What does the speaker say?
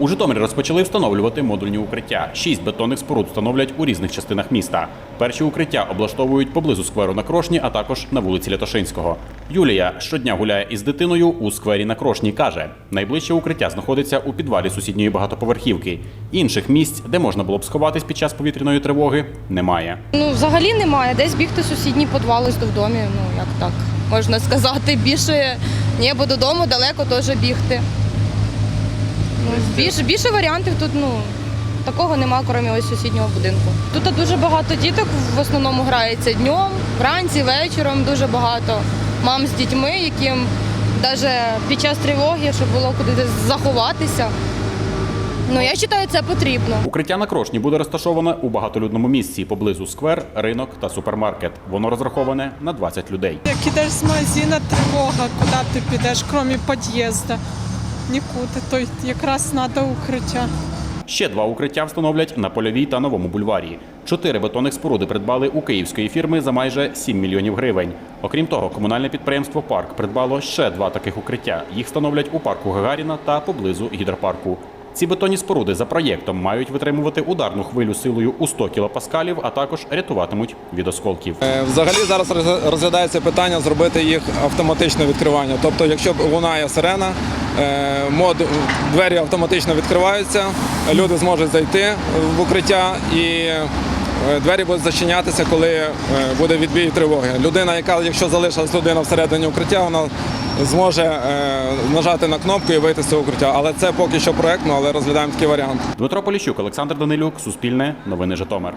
У Житомирі розпочали встановлювати модульні укриття. Шість бетонних споруд встановлять у різних частинах міста. Перші укриття облаштовують поблизу скверу на Крошні, а також на вулиці Лятошинського. Юлія щодня гуляє із дитиною у сквері на Крошні. каже, найближче укриття знаходиться у підвалі сусідньої багатоповерхівки. Інших місць, де можна було б сховатись під час повітряної тривоги, немає. Ну, взагалі немає. Десь бігти підвал ось в домі. Ну, як так можна сказати. Більше небо додому далеко теж бігти. Більше, більше варіантів тут, ну, такого нема, крім ось сусіднього будинку. Тут дуже багато діток в основному грається днем, вранці, вечором дуже багато мам з дітьми, яким навіть під час тривоги, щоб було куди заховатися. Ну, я вважаю, це потрібно. Укриття на Крошні буде розташоване у багатолюдному місці поблизу сквер, ринок та супермаркет. Воно розраховане на 20 людей. Як ідеш з магазина, тривога, куди ти підеш, крім під'їзду. Нікуди, то якраз треба укриття. Ще два укриття встановлять на польовій та новому бульварі. Чотири бетонних споруди придбали у київської фірми за майже 7 мільйонів гривень. Окрім того, комунальне підприємство Парк придбало ще два таких укриття. Їх встановлять у парку Гагаріна та поблизу гідропарку. Ці бетонні споруди за проєктом мають витримувати ударну хвилю силою у 100 кілопаскалів, а також рятуватимуть від осколків. Е, Взагалі зараз роз- розглядається питання зробити їх автоматичне відкривання. Тобто, якщо лунає сирена, е, двері автоматично відкриваються, люди зможуть зайти в укриття і е, двері будуть зачинятися, коли буде відбій тривоги. Людина, яка, якщо залишилась людина всередині укриття, вона зможе е, нажати на кнопку і вийти з цього укриття. Але це поки що проектно, але розглядаємо такий варіант. Дмитро Поліщук, Олександр Данилюк, Суспільне, Новини Житомир.